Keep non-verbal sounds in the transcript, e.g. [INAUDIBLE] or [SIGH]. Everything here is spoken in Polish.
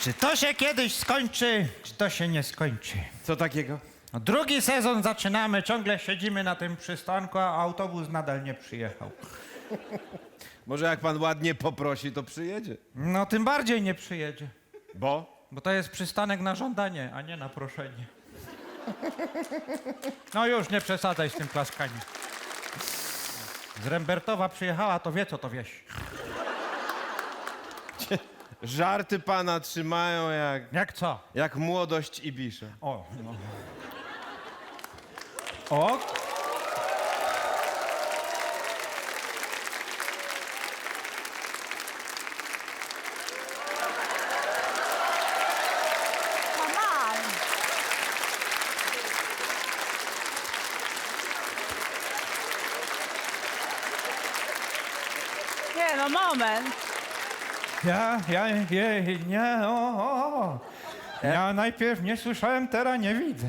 Czy to się kiedyś skończy, czy to się nie skończy? Co takiego? No, drugi sezon zaczynamy, ciągle siedzimy na tym przystanku, a autobus nadal nie przyjechał. [LAUGHS] Może jak pan ładnie poprosi, to przyjedzie. No tym bardziej nie przyjedzie, Bo? bo to jest przystanek na żądanie, a nie na proszenie. [LAUGHS] No już, nie przesadzaj z tym klaskaniem. Z Rembertowa przyjechała, to wie, co to wieś. [LAUGHS] Żarty pana trzymają jak, Jak co? jak młodość Ibisza. O, no. O, Come on. Nie no, moment. Ja, ja, je, nie, o, o. Ja najpierw nie słyszałem, teraz nie widzę.